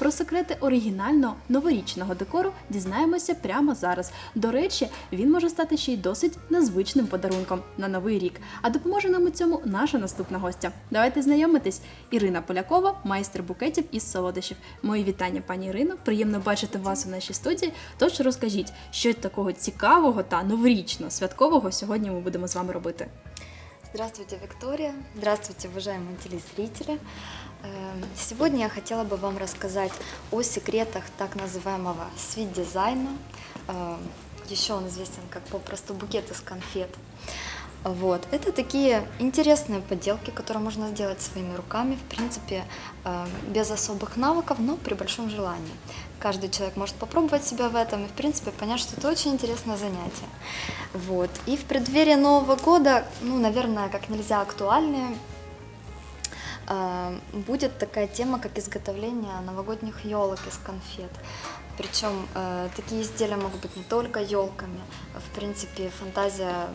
Про секрети оригінального новорічного декору дізнаємося прямо зараз. До речі, він може стати ще й досить незвичним подарунком на новий рік. А допоможе нам у цьому наша наступна гостя. Давайте знайомитись. Ірина Полякова, майстер букетів із солодощів. Мої вітання, пані Ірино. Приємно бачити вас у нашій студії. Тож розкажіть, що такого цікавого та новорічно святкового сьогодні ми будемо з вами робити. Здравствуйте, Виктория. Здравствуйте, уважаемые телезрители. Эм, Сегодня я хотела бы вам рассказать о секретах так называемого свит-дизайна. Эм, Еще он известен как попросту букет из конфет. Вот. Это такие интересные поделки, которые можно сделать своими руками, в принципе, э, без особых навыков, но при большом желании. Каждый человек может попробовать себя в этом и, в принципе, понять, что это очень интересное занятие. Вот. И в преддверии Нового года, ну, наверное, как нельзя актуальнее, э, будет такая тема, как изготовление новогодних елок из конфет. Причем э, такие изделия могут быть не только елками. В принципе, фантазия,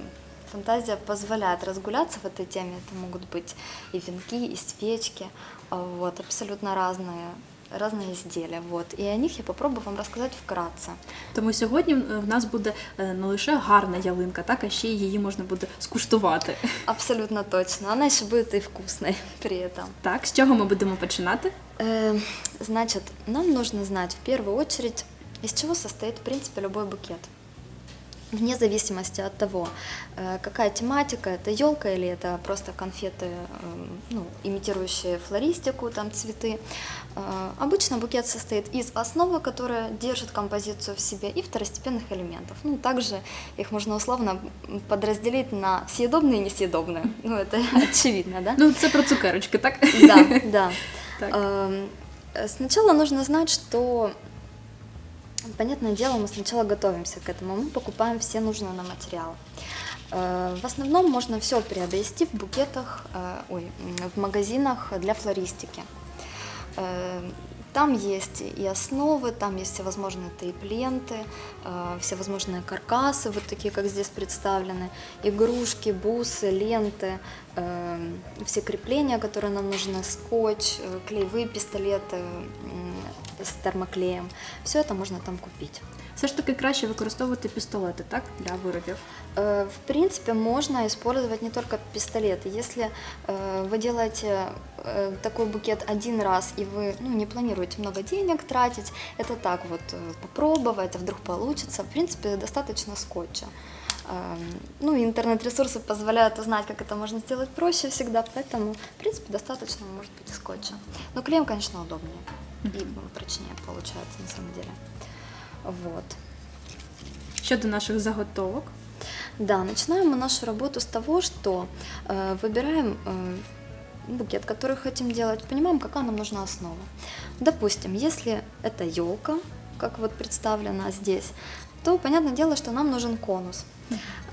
фантазия позволяет разгуляться в этой теме. Это могут быть и венки, и свечки, вот, абсолютно разные, разные изделия. Вот. И о них я попробую вам рассказать вкратце. Тому сьогодні е, в нас буде е, не лише гарна ялинка, так а ще й її можна буде скуштувати. Абсолютно точно. Она еще будет и вкусной при этом. Так, з чого ми будемо починати? Э, Значит, нам нужно знать в первую очередь, из чего состоит, в принципе, любой букет. Вне зависимости от того, э, какая тематика, это елка или это просто конфеты, эм, ну, имитирующие флористику, там цветы. Э, Обычно букет состоит из основы, которая держит композицию в себе, и второстепенных элементов. Ну, также их можно условно подразделить на съедобные и несъедобные. Ну, это очевидно, да? Ну, це про цукерочки, так? Да, да. Эм, э, Сначала нужно знать, что, понятное дело, мы сначала готовимся к этому, мы покупаем все нужные нам материалы. Э, В основном можно все приобрести в букетах, э, ой, в магазинах для флористики. Э, Там есть и основы, там есть всевозможные тейп-ленты, всевозможные каркасы, вот такие, как здесь представлены, игрушки, бусы, ленты, все крепления, которые нам нужны, скотч, клеевые пистолеты м, с термоклеем. Все это можно там купить. Все ж таки краще використовувати пістолети, так, для виробів. Э, В принципе, можно использовать не только пистолеты. Если э, вы делаете э, такой букет один раз и вы ну, не планируете много денег тратить, это так вот попробовать, а вдруг получится, в принципе, достаточно скотча. Ну, интернет-ресурсы позволяют узнать, как это можно сделать проще всегда, поэтому, в принципе, достаточно может быть и скотча. Но клеем, конечно, удобнее и прочнее получается на самом деле. Вот. Щодо наших заготовок, Да, начинаем мы нашу работу с того, что э, выбираем э, букет, который хотим делать, понимаем, какая нам нужна основа. Допустим, если это елка, как вот представлена здесь, то понятное дело, что нам нужен конус.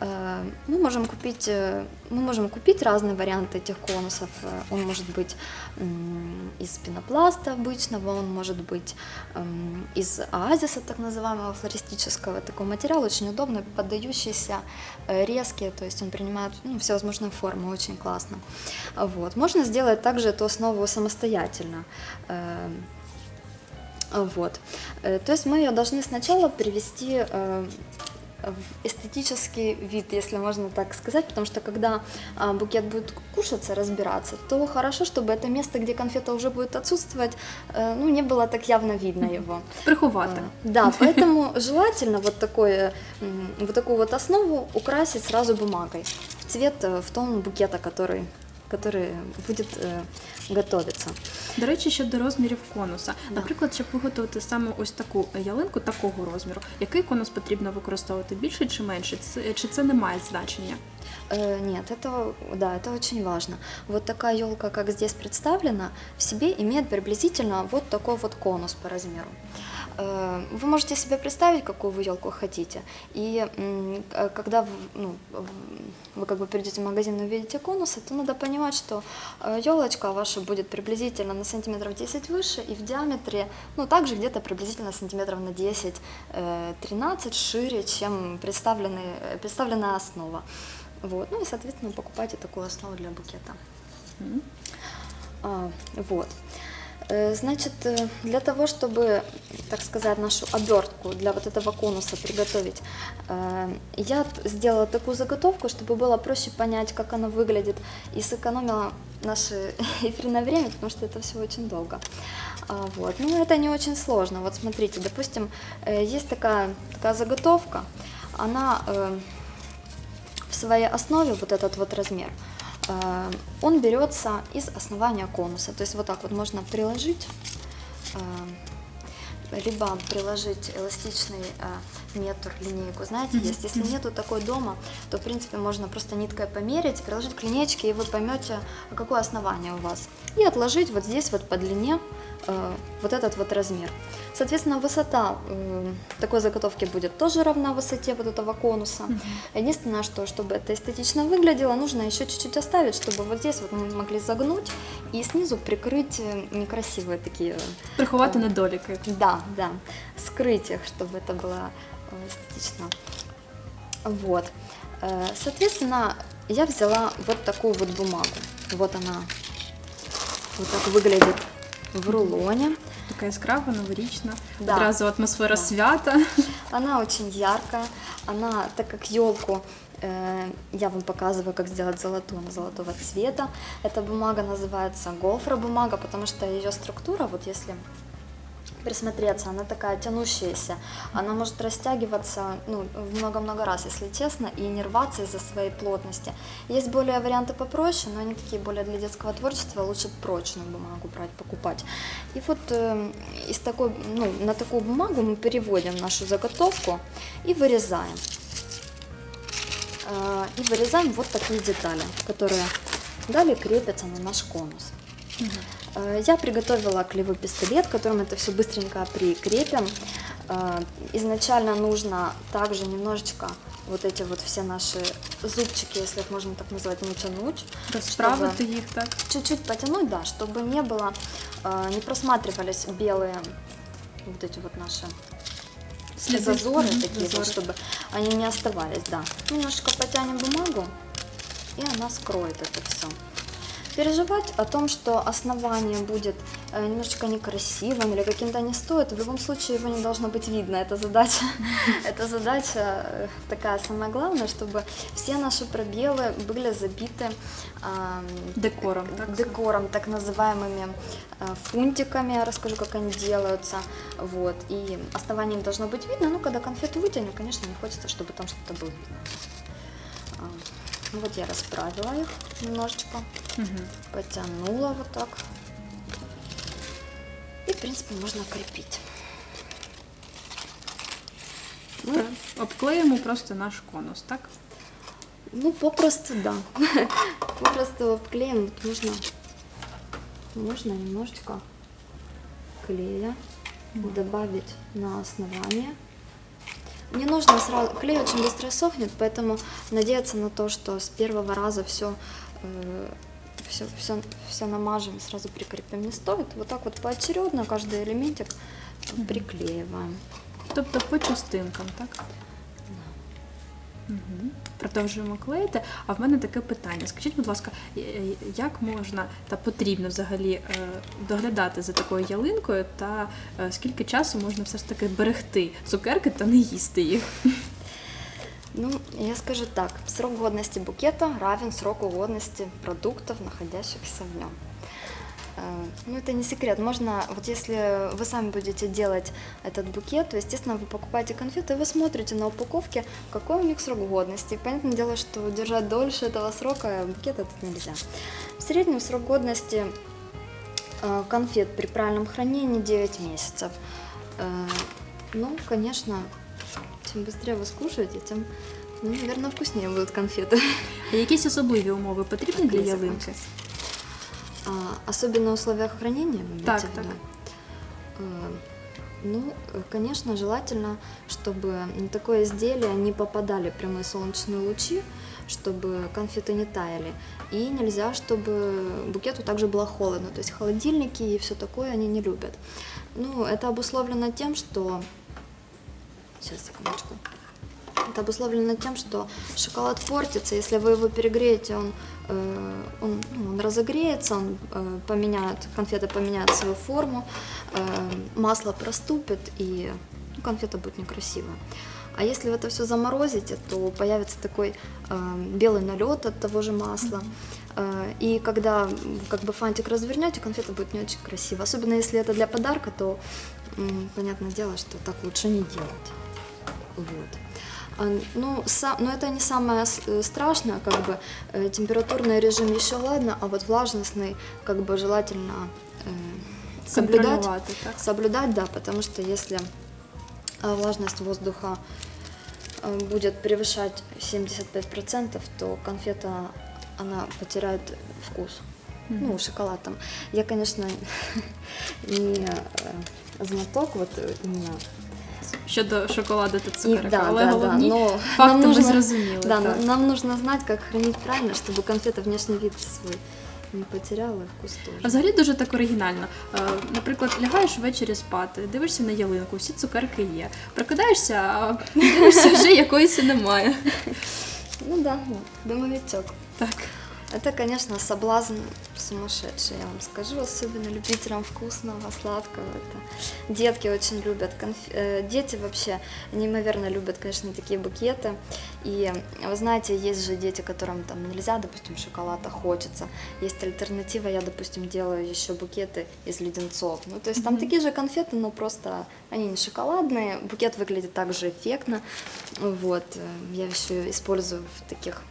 Э, Мы можем купить, э, мы можем купить разные варианты этих конусов. Э, Он может быть из пенопласта обычного, он может быть эм, из оазиса, так называемого флористического. Такой материал очень удобный, поддающийся, резкий, то есть он принимает ну, всевозможные формы, очень классно. Вот. Можно сделать также эту основу самостоятельно. Вот. То есть мы ее должны сначала привести в эстетический вид, если можно так сказать, потому что когда а, букет будет кушаться, разбираться, то хорошо, чтобы это место, где конфета уже будет отсутствовать, э, ну, не было так явно видно его. приховати. А, Да, поэтому желательно вот, такое, вот такую вот основу украсить сразу бумагой в цвет, э, в тон букета, который, который будет э, готовиться. До речі, щодо розмірів конуса. Наприклад, щоб виготовити саме ось таку ялинку такого розміру, який конус потрібно використовувати більше чи менше? Це- Чи це не має значення? Э, Нет, это, да, это очень важно. Вот такая елка, как здесь представлена, в себе имеет приблизительно вот такой вот конус по размеру. Э, Вы можете себе представить, какую вы елку хотите, и к- когда ну, вы как бы придете в магазин и увидите конусы, то надо понимать, что елочка ваша будет приблизительно на сантиметров 10 выше и в диаметре, ну также где-то приблизительно сантиметров на 10-13 шире, чем э, представленная основа. Вот. Ну и, соответственно, покупайте такую основу для букета. Мгм. А, вот. Э, Значит, э, для того, чтобы, так сказать, нашу обертку для вот этого конуса приготовить, э, я сделала такую заготовку, чтобы было проще понять, как она выглядит, и сэкономила наше эфирное время, потому что это все очень долго. А, Вот. Ну, это не очень сложно. Вот смотрите, допустим, есть такая, такая заготовка, она в своей основе, вот этот вот размер, он берется из основания конуса. То есть вот так вот можно приложить, э, либо приложить эластичный э, метр, линейку, знаете, Мгм, есть. Если нету такой дома, то, в принципе, можно просто ниткой померить, приложить к линейке, и вы поймете, а какое основание у вас. И отложить вот здесь вот по длине э, вот этот вот размер. Соответственно, высота э, такой заготовки будет тоже равна высоте вот этого конуса. Единственное, что чтобы это эстетично выглядело, нужно еще чуть-чуть оставить, чтобы вот здесь вот мы могли загнуть и снизу прикрыть э, некрасивые такие, Приховати недоліки. да, да, скрыть их, чтобы это было э, эстетично. Вот. Э, Соответственно, я взяла вот такую вот бумагу. Вот она вот так выглядит в рулоне. Така яскрава, новорічна. Да. Одразу атмосфера Да. свята. Она очень яркая, она, так как елку, э, я вам показываю, как сделать золотую, она золотого цвета. Эта бумага называется гофра бумага, потому что ее структура, вот если присмотреться, она такая тянущаяся, она может растягиваться ну, в много-много раз, если честно, и не рваться из-за своей плотности. Есть более варианты попроще, но они такие более для детского творчества, лучше прочную бумагу брать, покупать. И вот э, из такой, ну, на такую бумагу мы переводим нашу заготовку и вырезаем. Э, И вырезаем вот такие детали, которые далее крепятся на наш конус. Э, Я приготовила клевый пистолет, которым это все быстренько прикрепим. Э, Изначально нужно также немножечко вот эти вот все наши зубчики, если их можно так назвать, натянуть. Розправити їх так. Чуть-чуть потянуть, да, чтобы не было, э, не просматривались белые вот эти вот наши Сліди. зазоры Мгм, такие, вот, зазори. чтобы они не оставались, да. Немножко потянем бумагу, и она скроет это все. Переживать о том, что основание будет э, немножечко некрасивым или каким-то не стоит, в любом случае его не должно быть видно. Это задача, это задача э, такая самая главная, чтобы все наши пробелы были забиты Декором, декором, так называемыми э, фунтиками, я расскажу, как они делаются, вот, и основание не должно быть видно, ну, когда конфету вытянем, конечно, не хочется, чтобы там что-то было видно. Вот я расправила их немножечко, Мгм. потянула вот так, и, в принципе, можно крепить. Ну. Обклеїмо просто наш конус, так? Ну, попросту, да. Попросту обклеим. Вот можно, можно немножечко клея добавить на основание. Не нужно сразу, клей очень быстро сохнет, поэтому надеяться на то, что с первого раза все, все, все, все намажем сразу прикрепим не стоит. Вот так вот поочередно каждый элементик приклеиваем. Тобто по частинкам, так? Продовжуємо клеїти. А в мене таке питання. Скажіть, будь ласка, як можна та потрібно взагалі е, доглядати за такою ялинкою, та е, скільки часу можна все ж таки берегти цукерки та не їсти їх? Ну, я скажу так, срок годности букета равен сроку годности продуктов, находящихся в нем. Э, Ну, это не секрет. Можно, вот если вы сами будете делать этот букет, то, естественно, вы покупаете конфеты, и вы смотрите на упаковке, какой у них срок годности. И понятное дело, что держать дольше этого срока букет этот нельзя. В среднем срок годности э, конфет при правильном хранении 9 месяцев. Э, Ну, конечно, чем быстрее вы скушаете, тем, ну, наверное, вкуснее будут конфеты. А Якісь особливі умови потрібні для Клей ялинки? А, особенно в условиях хранения, вы Так, так. Э, Ну, конечно, желательно, чтобы на такое изделие не попадали прямые солнечные лучи, чтобы конфеты не таяли. И нельзя, чтобы букету также было холодно. То есть холодильники и все такое они не любят. Ну, это обусловлено тем, что... Сейчас, секундочку. Это обусловлено тем, что шоколад портится, если вы его перегреете, он, э, он, ну, он разогреется, он э, поменяет, конфеты поменяют свою форму, э, масло проступит и ну, конфета будет некрасивая. А если вы это все заморозите, то появится такой э, белый налет от того же масла. Э, И когда как бы фантик развернете, конфета будет не очень красиво. Особенно если это для подарка, то м, понятное дело, что так лучше не делать. Вот. А, Ну, са- но это не самое э, страшное, как бы э, температурный режим еще ладно, а вот влажностный, как бы желательно э, соблюдать. Так? Соблюдать, да, потому что если э, влажность воздуха будет превышать 75%, то конфета, она потеряет вкус. Ну, шоколад там. Я, конечно, не знаток вот именно Щодо шоколаду та цукерок, да, але да, да, но факти нам нужно, зрозуміли. да, так. нам- нужно знать, как хранить правильно, чтобы конфета внешний вид свой не потеряла, вкус А взагалі дуже так оригінально. Е, Наприклад, лягаєш ввечері спати, дивишся на ялинку, всі цукерки є. Прокидаєшся, а дивишся, вже якоїсь немає. Ну да, ну, домовичок. Так. Это, конечно, соблазн сумасшедший, я вам скажу, особенно любителям вкусного, сладкого. Это детки очень любят. конф- э, Дети вообще неимоверно любят, конечно, такие букеты. И вы знаете, есть же дети, которым там нельзя, допустим, шоколада хочется. Есть альтернатива, я, допустим, делаю еще букеты из леденцов. Ну, то есть там такие же конфеты, но просто они не шоколадные. Букет выглядит также эффектно. Вот. э, Я еще использую в таких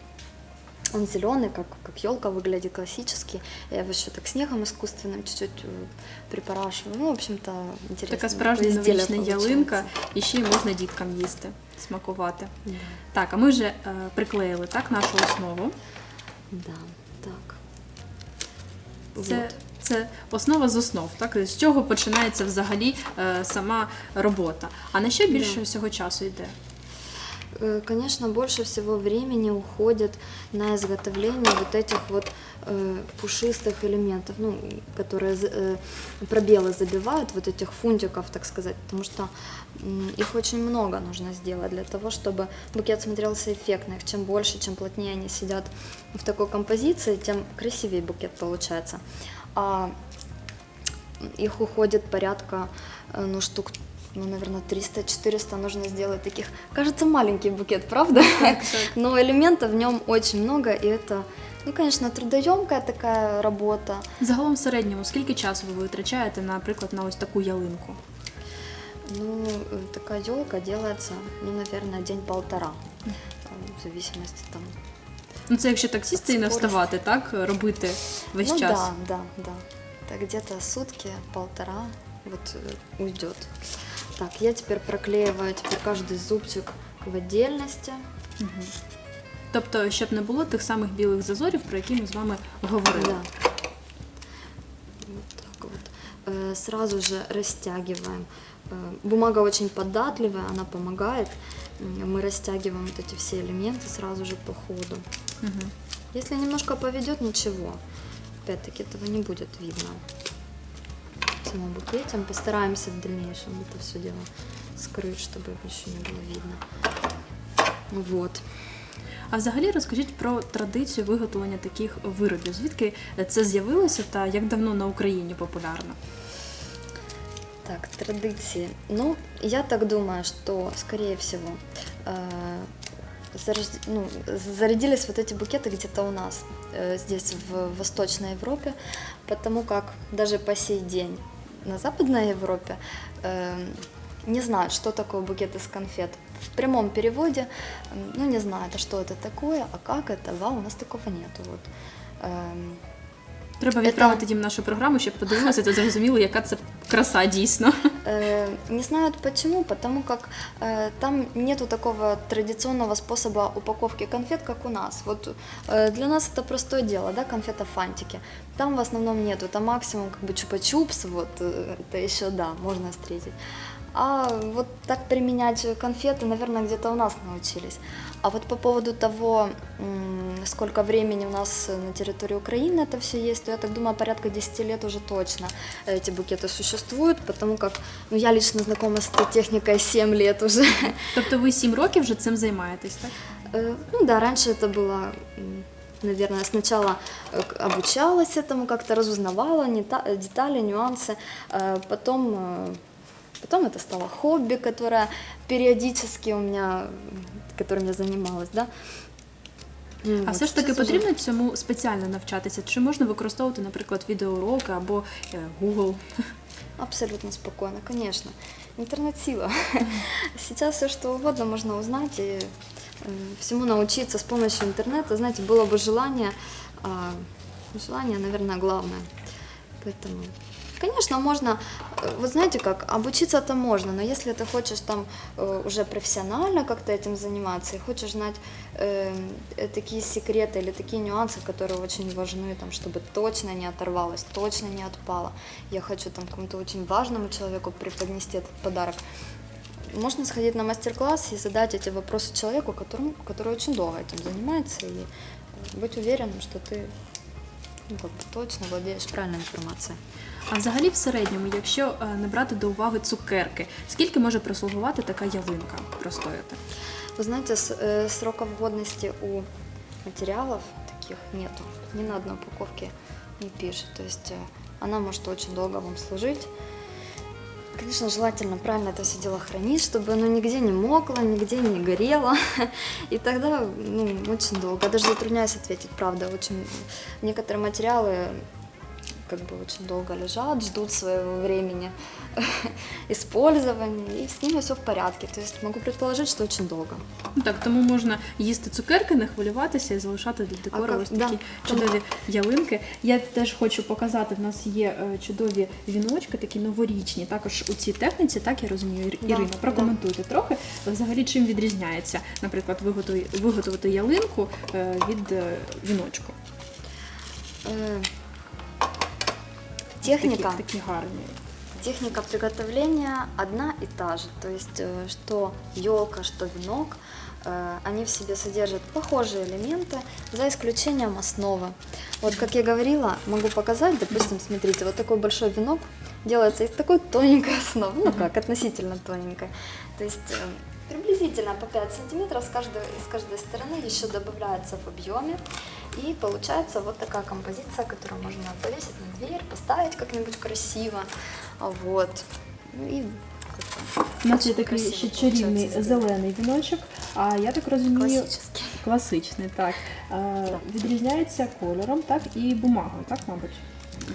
он зеленый, как, как елка выглядит классически. Я его еще так снегом искусственным чуть-чуть э, припорашиваю. Ну, в общем-то, интересно. Така справжня изделие новорічна получается. ялинка, і ще й можна діткам їсти, смакувати. Да. Так, а ми вже е, приклеїли так нашу основу. да, так. Це, Вот. це основа з основ, так з чого починається взагалі е, сама робота. А на що більше Да. всього часу йде? Э, Конечно, больше всего времени уходит на изготовление вот этих вот э, пушистых элементов, ну, которые э, пробелы забивают, вот этих фунтиков, так сказать, потому что их очень много нужно сделать для того, чтобы букет смотрелся эффектно. Их чем больше, чем плотнее они сидят в такой композиции, тем красивее букет получается. А их уходит порядка, ну, штук, ну, наверное, 300-400 нужно сделать таких. Кажется, маленький букет, правда? Но элементов в нем очень много, и это, ну, конечно, трудоемкая такая работа. Загалом в середньому, скільки часу ви витрачаєте, наприклад, на ось таку ялинку? Ну, э, такая елка делается, ну, наверное, день-полтора, э, в зависимости там. Ну це якщо так сісти і не Скорость. вставати, так робити весь ну, час. да, да, да. Так где-то сутки, полтора вот э, уйдет. Так, я теперь проклеиваю теперь каждый зубчик в отдельности. Мгм. Тобто, щоб не було тих самих білих зазорів, про які ми з вами говорили. Да. Вот так вот. Э, Сразу же растягиваем. Э, Бумага очень податливая, она помогает. М, Мы растягиваем вот эти все элементы сразу же по ходу. Мгм. Если немножко поведет, ничего. Опять-таки этого не будет видно. В самом букете мы постараемся в дальнейшем это все дело скрыть, чтобы его еще не было видно. Вот. А взагалі розкажіть про традицію виготовлення таких виробів. Звідки це з'явилося та як давно на Україні популярно? Так, традиции. Ну, я так думаю, что, скорее всего, э, зарожд- ну, зародились вот эти букеты где-то у нас, э, здесь, в Восточной Европе, потому как даже по сей день на Западной Европе э, не знают, что такое букет из конфет. В прямом переводе, м, ну, не знают, а что это такое, а как это, вау, у нас такого нету. Вот. Эм, Треба відправити їм нашу програму, щоб подивилися та зрозуміли, яка це краса дійсно. Э, Не знают почему, потому как э, там нету такого традиционного способа упаковки конфет, как у нас. Вот э, для нас это простое дело, да, конфета фантики. Там в основном нету, там максимум как бы чупа-чупс, вот э, это еще да, можно встретить. А вот так применять конфеты, наверное, где-то у нас научились. А вот по поводу того, м, сколько времени у нас на территории Украины это все есть, то я так думаю, порядка 10 лет уже точно эти букеты существуют. существует, потому как ну, я лично знакома с этой техникой 7 лет уже. Тобто ви сім років вже цим займаєтесь, так? Э, Ну да, раньше это было, м, наверное, сначала э, к- обучалась этому, как-то разузнавала нета- э, детали, нюансы, э, потом, э, потом это стало хобби, которое периодически у меня, м, которым я занималась, да. М, А вот все ж таки сейчас уже- потрібно цьому спеціально навчатися? Чи можна використовувати, наприклад, відеоуроки або е, Google? Абсолютно спокойно, конечно. Интернет сила. Сейчас все что угодно можно узнать и э, всему научиться с помощью интернета. Знаете, было бы желание, а желание, наверное, главное. Поэтому, конечно, можно, э, вот знаете как, обучиться-то можно, но если ты хочешь там э, уже профессионально как-то этим заниматься и хочешь знать э, э, такие секреты или такие нюансы, которые очень важны, там, чтобы точно не оторвалось, точно не отпало, я хочу там кому-то очень важному человеку преподнести этот подарок, можно сходить на мастер-класс и задать эти вопросы человеку, которому, который очень долго этим занимается, и быть уверенным, что ты ну, как бы точно владеешь правильной информацией. А взагалі, в середньому, якщо не брати до уваги цукерки, скільки може прослугувати така ялинка простояти? Вы знаете, с- сроков годности у материалов таких нету. Ни на одной упаковке не пишет. То есть она может очень долго вам служить. Конечно, желательно правильно это все дело хранить, чтобы оно нигде не мокло, нигде не горело. И тогда ну, очень долго. Даже затрудняюсь ответить, правда. Очень некоторые материалы как бы очень долго лежат, ждут своего времени использования, и с ними все в порядке. То есть могу предположить, что очень долго. Ну так, тому можна їсти цукерки, не хвилюватися і залишати для декору ось такі чудові ялинки. Я теж хочу показати, в нас є е, чудові віночки, такі новорічні. Також у цій техніці, так я розумію, Ір- Да, Ірина, да. прокоментуйте трохи. Взагалі, чим відрізняється, наприклад, виготовити, виготовити ялинку е, від е, віночку. Э, Техника. Такі, такі гарні. Техника приготовления одна и та же. То есть, э, что елка, что венок, э, они в себе содержат похожие элементы, за исключением основы. Вот, как я говорила, могу показать, допустим, смотрите, вот такой большой венок делается из такой тоненькой основы, ну как, относительно тоненькой. То есть, э, приблизительно по 5 сантиметров с каждой, с каждой стороны еще добавляется в объеме. И получается вот такая композиция, которую можно повесить на дверь, поставить как-нибудь красиво. А Вот. Ну И как-то У нас є очень такий красиво ще получается чарівний сделать. зелений віночок, а я так розумію, Классический. класичний, так. Е, Відрізняється кольором, так, і бумагою, так, мабуть.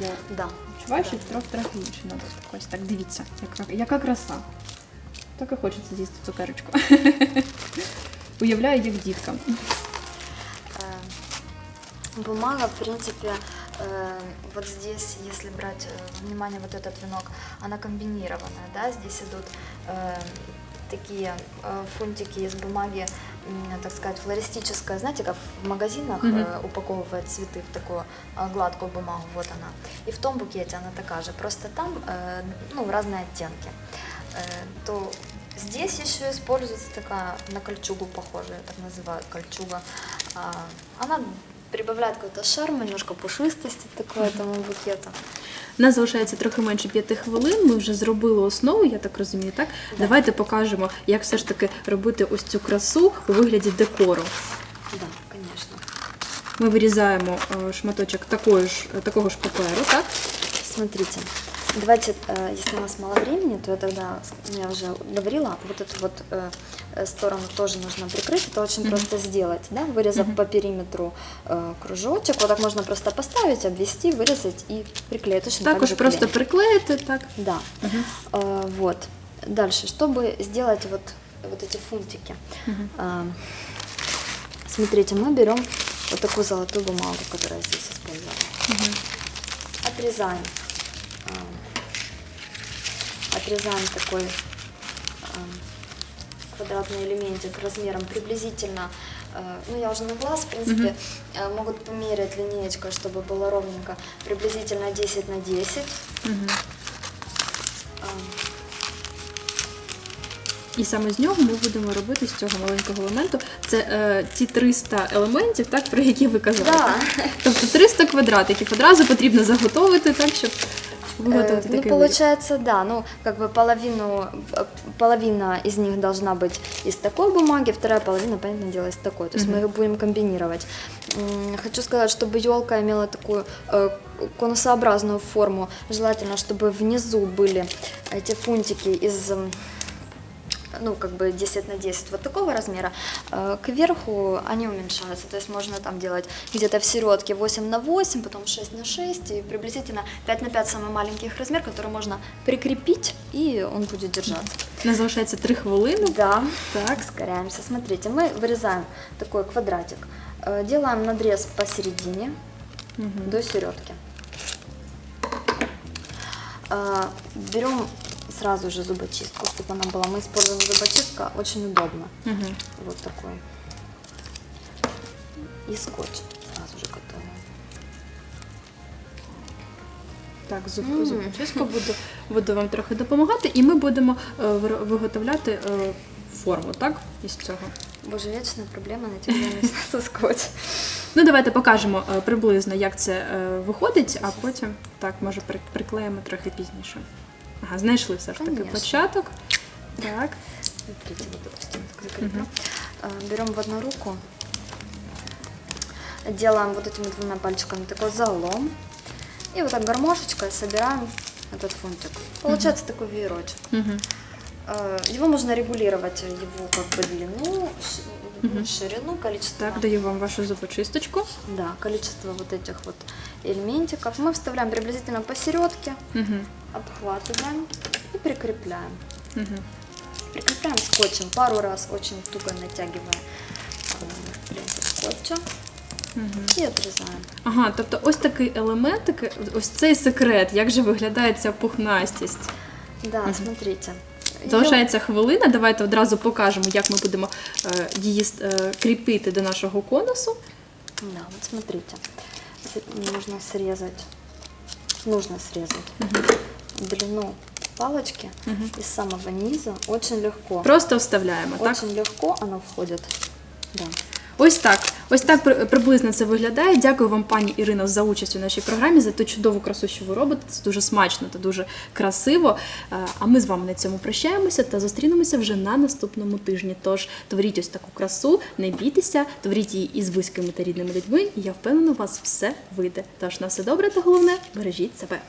Я Да. відчуваю, що трохи трохи інше. Надо так, ось так, дивіться, яка, яка краса. Так і хочеться з'їсти цукерочку. Уявляю, як діткам. Э, Бумага, в принципе, э, вот здесь, если брать э, во внимание вот этот венок, она комбинированная, да, здесь идут э, такие э, фунтики из бумаги, м, так сказать, флористическая, знаете, как в магазинах Мгм. э, упаковывают цветы в такую э, гладкую бумагу, вот она. И в том букете она такая же, просто там, э, ну, разные оттенки. Э, То здесь еще используется такая на кольчугу похожая, так называют кольчуга. Она прибавляет какой-то шарм, немножко пушистости такой этому букету. У нас залишається трохи менше п'яти хвилин. Ми вже зробили основу, я так розумію, так? Да. Давайте покажемо, як все ж таки робити ось цю красу у вигляді декору. Да, конечно. Ми вирізаємо е, шматочок такої ж, такого ж паперу, так? Смотрите, давайте, э, если у нас мало времени, то я тогда, я уже говорила, вот эту вот э, э, сторону тоже нужно прикрыть. Это очень Мгм. просто сделать, да, вырезав Мгм. по периметру кружочек. Вот так можно просто поставить, обвести, вырезать и приклеить. Точно так Також же просто клеем. приклеїти, так. Да. Э, вот. Дальше, чтобы сделать вот, вот эти фунтики, а, смотрите, мы берем вот такую золотую бумагу, которая здесь использована. Мгм. Отрезаем. а, Отрезаем такой а, квадратный элементик размером приблизительно, э, ну я уже на глаз, в принципе, э, могут померить линеечкой, чтобы было ровненько, приблизительно 10 на 10. Мгм. А, І саме з нього ми будемо робити з цього маленького елементу. Це е, ті 300 елементів, так, про які ви казали. Да. Тобто 300 квадратиків одразу потрібно заготовити, так, щоб виготовити Э, ну, получается, да, ну, как бы половину, половина из них должна быть из такой бумаги, вторая половина, понятное дело, из такой. То есть мы Мгм. их будем комбинировать. Хочу сказать, чтобы елка имела такую э, конусообразную форму. Желательно, чтобы внизу были эти фунтики из ну, как бы 10 на 10 вот такого размера, Э, кверху они уменьшаются, то есть можно там делать где-то в середке 8 на 8, потом 6 на 6 и приблизительно 5 на 5 самый маленький их размер, который можно прикрепить и он будет держаться. У нас залишається 3 хвилини. Да, Так. ускоряемся. Смотрите, мы вырезаем такой квадратик, Э, делаем надрез посередине Мгм. до середки. Э, Берем сразу же зубочистку, чтобы она была. Мы используем зубочистка, очень удобно. Мгм. Вот такой. И скотч сразу же готовим. Так, зуб, Мгм. зубочистка буду, буду вам трохи допомагати, і ми будемо е, вир- виготовляти е, форму, так? Із цього. Боже, вечная проблема на тебе со скотч. Ну, давайте покажемо е, приблизно, як це е, виходить, а потім так, може, при- приклеїмо трохи пізніше. Ага, знайшли все ж таки Конечно. початок. Так. Смотрите, вот допустим, так закреплю. Э, Берем в одну руку, делаем вот этими двумя пальчиками такой залом. И вот так гармошечкой собираем этот фунтик. Получается такой веерочек. Угу. Э, Его можно регулировать, э, его как бы длину, ширину, количество. Так, даю вам вашу зубочисточку. Да, количество вот этих вот элементиков. Мы вставляем приблизительно посередке, Угу. обхватываем и прикрепляем. Угу. Прикрепляем скотчем пару раз, очень туго натягивая э, принцип скотча Угу. и отрезаем. Ага, тобто ось такий елементик, ось цей секрет, як же виглядає ця пухнастість. Да, Мгм. смотрите. Залишається хвилина. Давайте одразу покажемо, як ми будемо е, її е, кріпити до нашого конусу. Да, вот смотрите. Нужно срезать, нужно срезать длину палочки Мгм. из самого низа. Очень легко. Просто вставляємо, так? Очень легко оно входит. Да. Ось так. Ось так приблизно це виглядає. Дякую вам, пані Ірино, за участь у нашій програмі, за ту чудову красу, що ви робите. Це дуже смачно та дуже красиво. Е, А ми з вами на цьому прощаємося та зустрінемося вже на наступному тижні. Тож творіть ось таку красу, не бійтеся, творіть її із близькими та рідними людьми, і я впевнена, у вас все вийде. Тож на все добре та головне, бережіть себе.